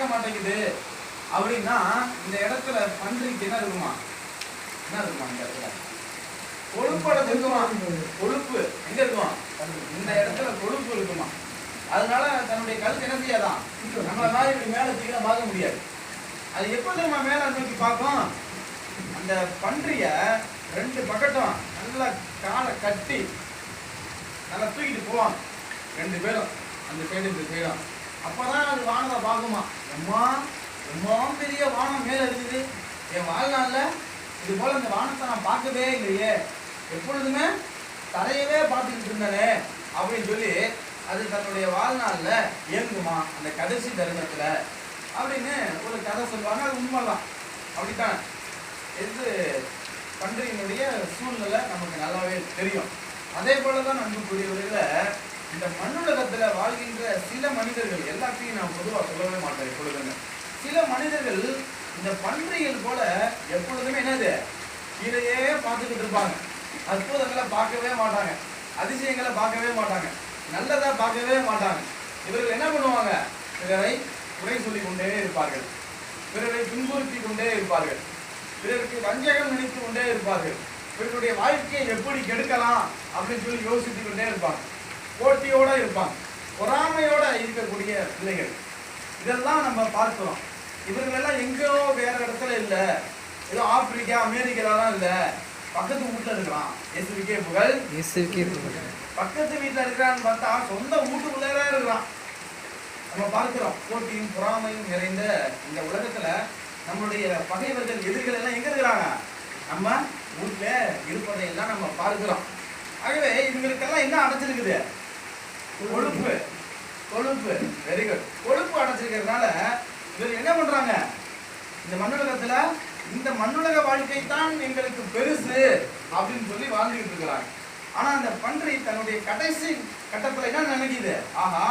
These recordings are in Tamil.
நடக்க மாட்டேங்குது. அப்படின்னா இந்த இடத்துல பன்றிக்கு என்ன இருக்குமா? என்ன இருக்குமா இந்த இடத்துல? கொழுப்போட இருக்குமா? கொழுப்பு. எங்க இருக்குமா? இந்த இடத்துல கொழுப்பு இருக்குமா? அதனால தன்னுடைய கழுத்து என்ன செய்யாதான் நம்மள மாதிரி இப்படி மேல தூக்கி பார்க்க முடியாது. அது எப்போ நம்ம மேல நோக்கி பார்க்கும்? அந்த பன்றிய ரெண்டு பக்கட்டும் நல்லா காலை கட்டி நல்லா தூக்கிட்டு போவான் ரெண்டு பேரும். அந்த சைடு இந்த சைடும் அப்போதான் அது வானத்தை பார்க்குமா? எம்மா எம்மா பெரிய வானம் மேலே இருக்குது. என் வாழ்நாளில் இது போல் இந்த வானத்தை நான் பார்க்கவே இல்லையே. எப்பொழுதுமே தரையவே பார்த்துக்கிட்டு இருந்தனே அப்படின்னு சொல்லி அது தன்னுடைய வாழ்நாளில் இயங்குமா அந்த கடைசி தருணத்தில்? அப்படின்னு ஒரு கதை சொல்லுவாங்க. அது உண்மைதான். அப்படித்தான் இது பன்றியினுடைய சூழ்நிலை நமக்கு நல்லாவே தெரியும். அதே போலதான் அன்புக்குரியவர்கள இந்த மண்ணுலகத்துல வாழ்கின்ற சில மனிதர்கள் எல்லாத்தையும் நான் பொதுவா சொல்லவே மாட்டேன் எப்பொழுதுமே சில மனிதர்கள் இந்த பன்றிகள் போல எப்பொழுதுமே என்னது? இதையே பார்த்துக்கிட்டு இருப்பாங்க. அற்புதங்களை பார்க்கவே மாட்டாங்க. அதிசயங்களை பார்க்கவே மாட்டாங்க. நல்லதா பார்க்கவே மாட்டாங்க. இவர்கள் என்ன பண்ணுவாங்க? பிறரை குறை சொல்லி கொண்டே இருப்பார்கள். பிறரை துன்புறுத்தி கொண்டே இருப்பார்கள். பிறருக்கு வஞ்சகம் நினைத்து கொண்டே இருப்பார்கள். பிறருடைய வாழ்க்கையை எப்படி கெடுக்கலாம் அப்படின்னு சொல்லி யோசித்து கொண்டே இருப்பாங்க. போட்டியோட இருப்பாங்க. பொறாமையோட இருக்கக்கூடிய பிள்ளைகள். இதெல்லாம் நம்ம பார்க்கிறோம். இவர்கள் எல்லாம் எங்கேயோ வேற இடத்துல இல்ல. ஏதோ ஆப்பிரிக்கா அமெரிக்காலாம் இல்ல. பக்கத்து வீட்டுல இருக்கிறான் இயேசுவிக்கே புகழ். இயேசுக்கே புகழ். பக்கத்து வீட்டுல இருக்கிறான்னு பார்த்தா சொந்த வீட்டுக்குள்ளே இருக்கிறான் நம்ம பார்க்கிறோம் போட்டியும் பொறாமையும் நிறைந்த இந்த உலகத்துல நம்மளுடைய பகைவர்கள் எதிரிகள் எல்லாம் எங்க இருக்கிறாங்க? நம்ம வீட்டுல இருப்பதை எல்லாம் நம்ம பார்க்கிறோம். ஆகவே இவங்களுக்கெல்லாம் என்ன அடைச்சிருக்குது கொழுப்பு. கொழுப்பு. வெரி குட் கொழுப்பு அடைச்சிருக்கிறதுனால இவர் என்ன பண்றாங்க? இந்த மண்ணுலகத்துல இந்த மண்ணுலக வாழ்க்கை தான் எங்களுக்கு பெருசு அப்படின்னு சொல்லி வாழ்ந்துகிட்டு இருக்கிறாங்க ஆனா அந்த பன்றி தன்னுடைய கடைசி கட்டத்துல என்ன நினைக்குது? ஆஹா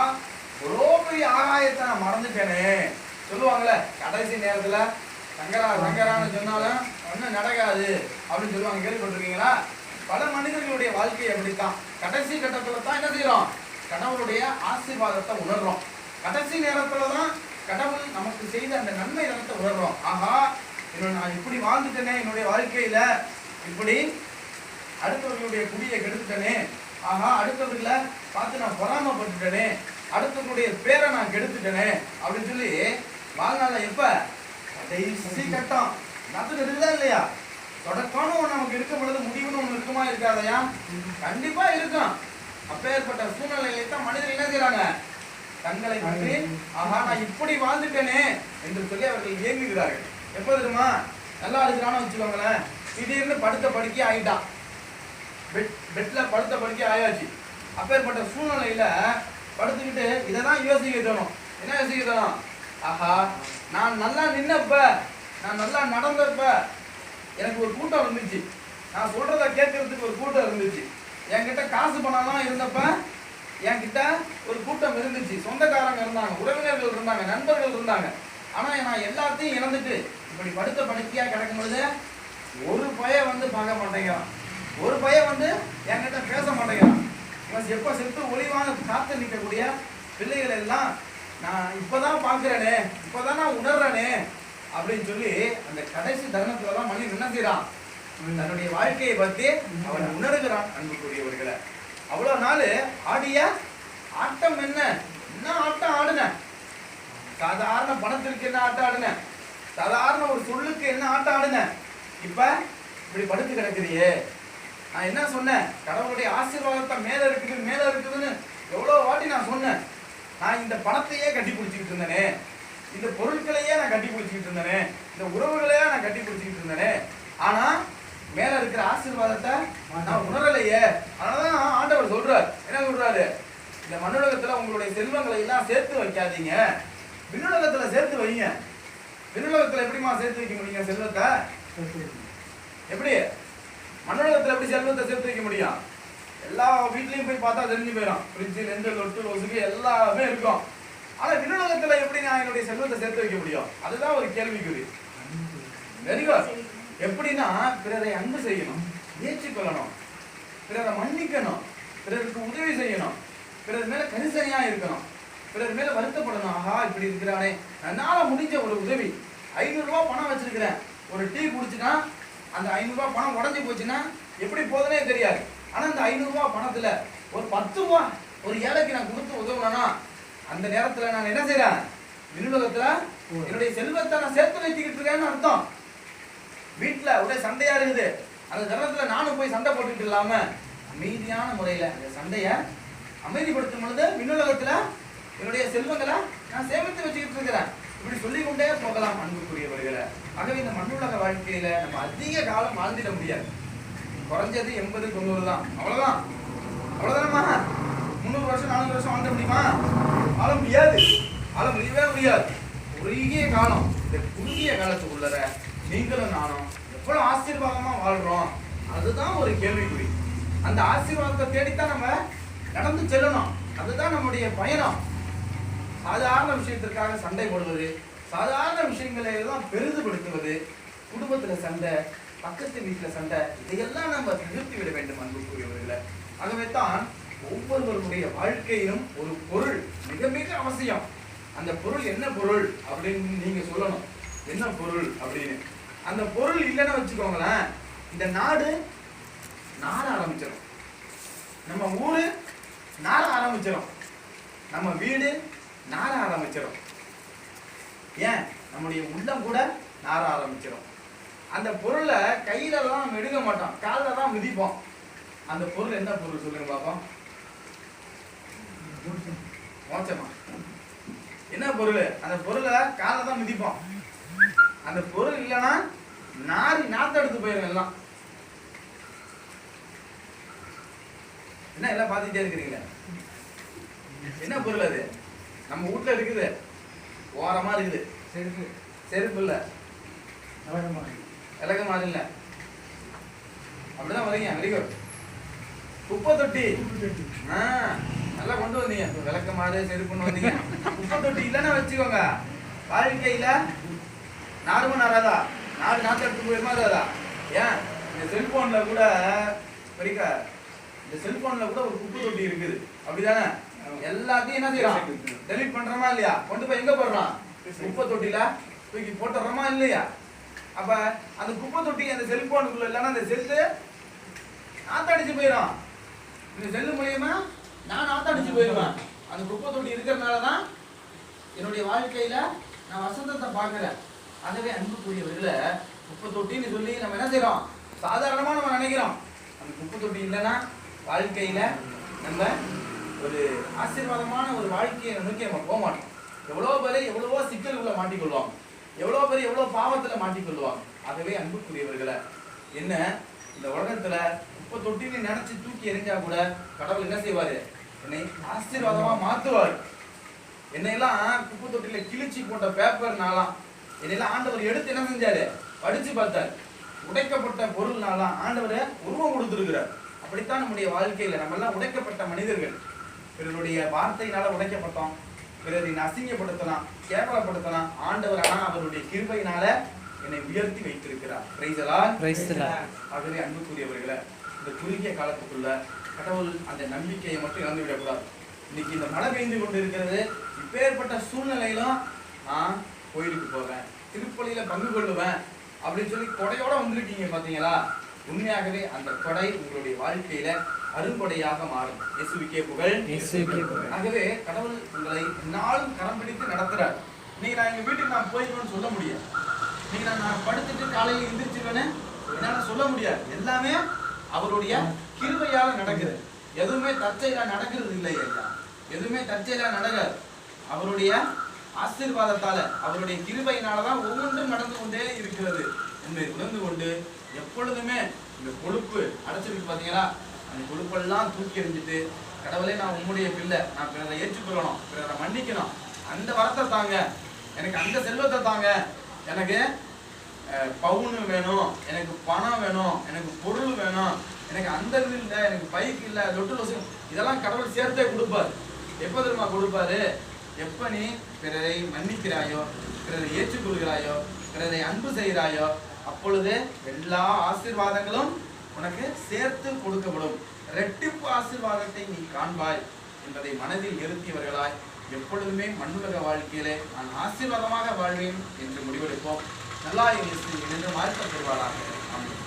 ரோபரி பெரிய ஆகாயத்தை நான் மறந்துட்டேனே. சொல்லுவாங்கல்ல கடைசி நேரத்துல சங்கரா சங்கரான்னு சொன்னாலும் ஒன்றும் நடக்காது அப்படின்னு சொல்லுவாங்க. கேள்விப்பட்டிருக்கீங்களா? பல மனிதர்களுடைய வாழ்க்கை அப்படித்தான். கடைசி கட்டத்துல தான் என்ன செய்யறோம் கடவுளுடைய ஆசீர்வாதத்தை உணர்றோம். கடைசி நேரத்துல தான் கடவுள் நமக்கு செய்த அந்த நன்மை தனத்தை உணர்றோம். ஆஹா இன்னும் நான் இப்படி வாழ்ந்துட்டேனே என்னுடைய வாழ்க்கையில இப்படி அடுத்தவர்களுடைய குடியை கெடுத்துட்டனே ஆஹா அடுத்தவர்களை பார்த்து நான் பொறாமப்பட்டுட்டனே அடுத்தவர்களுடைய பேரை நான் கெடுத்துட்டனே அப்படின்னு சொல்லி வாழ்நாள்ல எப்ப? கடைசி கட்டம். நடந்துட்டு இருக்குதா இல்லையா? தொடக்கம்னு நமக்கு இருக்கும் பொழுது முடிவுன்னு ஒண்ணு இருக்குமா இருக்காதயா? கண்டிப்பா இருக்கும். அப்பேற்பட்ட சூழ்நிலையில தான் மனிதர்கள் என்ன செய்யறாங்க தங்களை பற்றி ஆஹா நான் இப்படி வாழ்ந்துட்டேனே என்று சொல்லி அவர்கள் இயங்குகிறார்கள் எப்போ தெரியுமா? நல்லா இருக்கிறான்னு வச்சுக்கோங்களேன். திடீர்னு படுத்த படுக்கி ஆயிட்டான் பெட் பெட்ல படுத்த படுக்கி ஆயாச்சு. அப்பேற்பட்ட சூழ்நிலையில படுத்துக்கிட்டு இதை தான் யோசிக்க தோணும். என்ன யோசிக்க தோணும்? ஆஹா நான் நல்லா நின்னப்ப நான் நல்லா நடந்தப்ப எனக்கு ஒரு கூட்டம் இருந்துச்சு. நான் சொல்றத கேட்கறதுக்கு ஒரு கூட்டம் இருந்துச்சு. என்கிட்ட காசு பணம்லாம் இருந்தப்ப என்கிட்ட ஒரு கூட்டம் இருந்துச்சு. சொந்தக்காரங்க இருந்தாங்க உறவினர்கள் இருந்தாங்க நண்பர்கள் இருந்தாங்க. ஆனா நான் எல்லாத்தையும் இழந்துட்டு இப்படி படுத்த படுக்கையாக கிடக்கும் பொழுது ஒரு பையன் வந்து பார்க்க மாட்டேங்கிறான். ஒரு பையன் வந்து என்கிட்ட பேச மாட்டேங்கிறான். இவன் எப்ப செத்து ஒளிவான காத்து நிற்கக்கூடிய பிள்ளைகள் எல்லாம் நான் இப்பதான் பார்க்கிறேனே இப்பதான் நான் உணர்றேனே அப்படின்னு சொல்லி அந்த கடைசி தருணத்துல தான் மனிதன் என்ன செய்யறான் தன்னுடைய வாழ்க்கையை பத்தி அவன் உணர்கிறான் அன்புக்குரியவர்களை. அவ்வளவு நாள் ஆடிய? ஆட்டம் என்ன? என்ன ஆட்டம் ஆடுன? சாதாரண பணத்திற்கு என்ன ஆட்டம் ஆடுன? சாதாரண ஒரு சொல்லுக்கு என்ன ஆட்டம் ஆடுன? இப்ப இப்படி படுத்து கிடக்குறியே. நான் என்ன சொன்னேன்? கடவுளுடைய ஆசீர்வாதத்தை மேல இருக்குது மேல இருக்குதுன்னு எவ்வளவு வாட்டி நான் சொன்னேன். நான் இந்த பணத்தையே கட்டி பிடிச்சிக்கிட்டு இருந்தேனே. இந்த பொருட்களையே நான் கட்டி பிடிச்சிக்கிட்டு இருந்தேனே. இந்த உறவுகளையே நான் கட்டி பிடிச்சிக்கிட்டு இருந்தேனே. ஆனா மேல இருக்கிற ஆசீர்வாதத்தை நான் உணரலையே. அதனாலதான் ஆண்டவர் சொல்றார். என்ன சொல்றாரு? இந்த மண்ணுலகத்துல உங்களுடைய செல்வங்களை எல்லாம் சேர்த்து வைக்காதீங்க. விண்ணுலகத்துல சேர்த்து வைங்க. விண்ணுலகத்துல எப்படிமா சேர்த்து வைக்க முடியுங்க செல்வத்தை? எப்படி? மண்ணுலகத்துல எப்படி செல்வத்தை சேர்த்து வைக்க முடியும்? எல்லா வீட்லயும் போய் பார்த்தா தெரிஞ்சு போயிடும் ஃப்ரிட்ஜு நெஞ்சு லொட்டு லொசுக்கு எல்லாமே இருக்கும். ஆனா விண்ணுலகத்துல எப்படி நான் என்னுடைய செல்வத்தை சேர்த்து வைக்க முடியும்? அதுதான் ஒரு கேள்விக்குறி. வெரி குட் எப்படின்னா பிறரை அன்பு செய்யணும் ஏற்றுக்கொள்ளணும் பிறரை மன்னிக்கணும் பிறருக்கு உதவி செய்யணும் பிறர் மேல கரிசனையா இருக்கணும் பிறர் மேல வருத்தப்படணும். ஆஹா இப்படி இருக்கிறானே. என்னால முடிஞ்ச ஒரு உதவி. ஐநூறு ரூபாய் பணம் வச்சிருக்கிறேன். ஒரு டீ குடிச்சுனா அந்த ஐநூறு ரூபாய் பணம் உடஞ்சி போச்சுன்னா எப்படி போதுனே தெரியாது. ஆனா அந்த ஐநூறு ரூபாய் பணத்துல ஒரு பத்து ரூபா ஒரு ஏழைக்கு நான் கொடுத்து உதவுனா அந்த நேரத்துல நான் என்ன செய்றேன்? விண்ணுலகத்துல என்னுடைய செல்வத்தை நான் சேர்த்து வைத்துக்கிட்டு இருக்கேன்னு அர்த்தம். வீட்டில் ஒரே சண்டையா இருக்குது. அந்த தருணத்தில் நானும் போய் சண்டை போட்டுக்கிட்டு இல்லாம அமைதியான முறையில் அந்த சண்டையை அமைதிப்படுத்தும் பொழுது விண்ணுலகத்துல என்னுடைய செல்வங்களை நான் சேமித்து வச்சுக்கிட்டு இருக்கிறேன். இப்படி சொல்லிக் கொண்டே போகலாம் அன்புக்குரியவர்களை. ஆகவே இந்த மண்ணுலக வாழ்க்கையில நம்ம அதிக காலம் வாழ்ந்திட முடியாது. குறைஞ்சது எண்பது தொண்ணூறு தான். அவ்வளவுதான். அவ்வளவுதானம்மா? முந்நூறு வருஷம் நானூறு வருஷம் வாழ்ந்த முடியுமா? வாழ முடியாது. வாழ முடியவே முடியாது. குறுகிய காலம் இந்த குறுகிய காலத்துக்குள்ளர நீங்களும் நானும் எவ்வளோ ஆசீர்வாதமாக வாழ்கிறோம் அதுதான் ஒரு கேள்விக்குறி. அந்த ஆசீர்வாதத்தை தேடித்தான் நம்ம நடந்து செல்லணும். அதுதான் நம்முடைய பயணம். சாதாரண விஷயத்திற்காக சண்டை போடுவது சாதாரண விஷயங்களை எல்லாம் பெரிதுபடுத்துவது குடும்பத்தில் சண்டை பக்கத்து வீட்டில் சண்டை இதையெல்லாம் நம்ம நிறுத்தி விட வேண்டும் அன்புக்குரியவர்களை. ஆகவே தான் ஒவ்வொருவருடைய வாழ்க்கையிலும் ஒரு பொருள் மிக மிக அவசியம். அந்த பொருள் என்ன பொருள் அப்படின்னு நீங்கள் சொல்லணும். என்ன பொருள் அப்படின்னு. அந்த பொருள் இல்லைன்னு வச்சுக்கோங்களேன் இந்த நாடு நாட ஆரம்பிச்சிடும் நம்ம ஊரு நாட ஆரம்பிச்சிடும் நம்ம வீடு நார ஆரம்பிச்சிடும் ஏன்? நம்முடைய உள்ளம் கூட நார ஆரம்பிச்சிடும் அந்த பொருளை கையில தான் நம்ம எடுக்க மாட்டோம். காலில் தான் மிதிப்போம். அந்த பொருள் என்ன பொருள் சொல்லுங்க பாப்போம். மோச்சமா. என்ன பொருள்? அந்த பொருளை காலில் தான் மிதிப்போம். அந்த பொருள் இல்லைன்னா நாரி நாத்த எடுத்து போயிடும் எல்லாம். என்ன எல்லாம் பார்த்துட்டே இருக்கிறீங்களே என்ன பொருள் அது? நம்ம வீட்ல இருக்குது. ஓரமா இருக்குது. செருப்பு. செருப்பு இல்ல. விளக்க மாதிரி இல்ல. அப்படிதான் வரீங்க வெரி குட் குப்பை தொட்டி. ஆ, நல்லா கொண்டு வந்தீங்க. விளக்க மாடு செருப்புன்னு வந்தீங்க. குப்பை தொட்டி இல்லைன்னா வச்சுக்கோங்க. வாழ்க்கையில நாருமா நாராதா நாலு நாட்டு எடுத்து போயிருமா அதாதா ஏன்? இந்த செல்போன்ல கூட பெரிக்கா இந்த செல்போன்ல கூட ஒரு குப்பை தொட்டி இருக்குது. அப்படிதானே? எல்லாத்தையும் என்ன செய்யறான்? டெலிட் பண்ணுறோமா இல்லையா? கொண்டு போய் எங்க போடுறான்? குப்பை தொட்டில தூக்கி போட்டுறோமா இல்லையா? அப்ப அந்த குப்பை தொட்டி அந்த செல்போனுக்குள்ள இல்லைன்னா அந்த செல்லு நாத்தடிச்சு போயிடும். இந்த செல்லு மூலியமா நான் நாத்தடிச்சு போயிடுவேன். அந்த குப்பை தொட்டி இருக்கிறதுனால தான் என்னுடைய வாழ்க்கையில நான் வசந்தத்தை பார்க்குறேன். ஆகவே அன்புக்குரியவர்களை குப்பை தொட்டின்னு சொல்லி நம்ம என்ன செய்கிறோம் சாதாரணமாக நம்ம நினைக்கிறோம். அந்த குப்பை தொட்டி இல்லைன்னா வாழ்க்கையில் நம்ம ஒரு ஆசீர்வாதமான ஒரு வாழ்க்கையை நோக்கி நம்ம போக மாட்டோம். எவ்வளோ பேர் எவ்வளவோ சிக்கல்களை மாட்டிக்கொள்வாங்க. எவ்வளோ பேர் எவ்வளோ பாவத்தில் மாட்டிக்கொள்வாங்க. ஆகவே அன்புக்குரியவர்களை என்ன இந்த உலகத்தில் குப்பை தொட்டின்னு நினச்சி தூக்கி எறிஞ்சா கூட கடவுள் என்ன செய்வார்? என்னை ஆசீர்வாதமாக மாற்றுவார் என்னையெல்லாம் குப்பை தொட்டியில் கிழிச்சு போட்ட பேப்பர்னாலாம் என்னையெல்லாம் ஆண்டவர் எடுத்து என்ன செஞ்சாரு? படிச்சு பார்த்தார். உடைக்கப்பட்ட பொருள்னாலாம் ஆண்டவர் உருவம் கொடுத்துருக்கிறார். அப்படித்தான் நம்முடைய வாழ்க்கையில நம்ம எல்லாம் உடைக்கப்பட்ட மனிதர்கள். பிறருடைய வார்த்தையினால உடைக்கப்பட்டோம். பிறரை அசிங்கப்படுத்தலாம் கேவலப்படுத்தலாம். ஆண்டவர் ஆனா அவருடைய கிருபையினால என்னை உயர்த்தி வைத்திருக்கிறார். ஆகவே அன்புக்குரியவர்களை இந்த குறுகிய காலத்துக்குள்ள கடவுள் அந்த நம்பிக்கையை மட்டும் இழந்து விடக்கூடாது. இன்னைக்கு இந்த மழை பெய்து கொண்டு இருக்கிறது இப்பேற்பட்ட சூழ்நிலையிலும் நான் கோயிலுக்கு போவேன் திருப்பலியில பங்கு கொள்ளுவேன் அப்படின்னு சொல்லி கொடையோட வந்திருக்கீங்க பாத்தீங்களா? உண்மையாகவே அந்த கொடை உங்களுடைய வாழ்க்கையில அருங்கொடையாக மாறும். இயேசுவுக்கே புகழ். ஆகவே கடவுள் உங்களை நாளும் கரம் பிடித்து நடத்துறார். நீங்க நான் எங்க வீட்டுக்கு நான் போயிருவேன்னு சொல்ல முடியாது. நீங்க நான் படுத்துட்டு காலையில எந்திரிச்சிருவேன்னு என்னால சொல்ல முடியாது. எல்லாமே அவருடைய கிருபையால நடக்குது. எதுவுமே தற்செயலா நடக்கிறது இல்லை ஐயா எதுவுமே தற்செயலா நடக்காது. அவருடைய ஆசீர்வாதத்தால அவருடைய கிருபையினாலதான் ஒவ்வொன்றும் நடந்து கொண்டே இருக்கிறது என்பதை உணர்ந்து கொண்டு எப்பொழுதுமே இந்த கொழுப்பு அடைச்சிருக்கு பாத்தீங்களா? அந்த கொழுப்பெல்லாம் தூக்கி எறிஞ்சிட்டு கடவுளே நான் உம்முடைய பிள்ளை. நான் பிறரை ஏற்றுக்கொள்ளணும். பிறரை மன்னிக்கணும். அந்த வரத்தை தாங்க. எனக்கு அந்த செல்வத்தை தாங்க. எனக்கு பவுனு வேணும். எனக்கு பணம் வேணும். எனக்கு பொருள் வேணும். எனக்கு அந்த இது இல்லை. எனக்கு பைக் இல்லை. லொட்டு லொசு. இதெல்லாம் கடவுள் சேர்த்தே கொடுப்பார். எப்போ தெரியுமா கொடுப்பாரு? எப்ப நீ பிறரை மன்னிக்கிறாயோ பிறரை ஏற்றுக்கொள்கிறாயோ பிறரை அன்பு செய்கிறாயோ அப்பொழுது எல்லா ஆசீர்வாதங்களும் உனக்கு சேர்த்து கொடுக்கப்படும். ரெட்டிப்பு ஆசீர்வாதத்தை நீ காண்பாய் என்பதை மனதில் நிறுத்தியவர்களாய் எப்பொழுதுமே மண்ணுலக வாழ்க்கையிலே நான் ஆசீர்வாதமாக வாழ்வேன் என்று முடிவெடுப்போம். நல்லா இயேசு என்று வாழ்த்த பெறுவாராக. ஆமென்.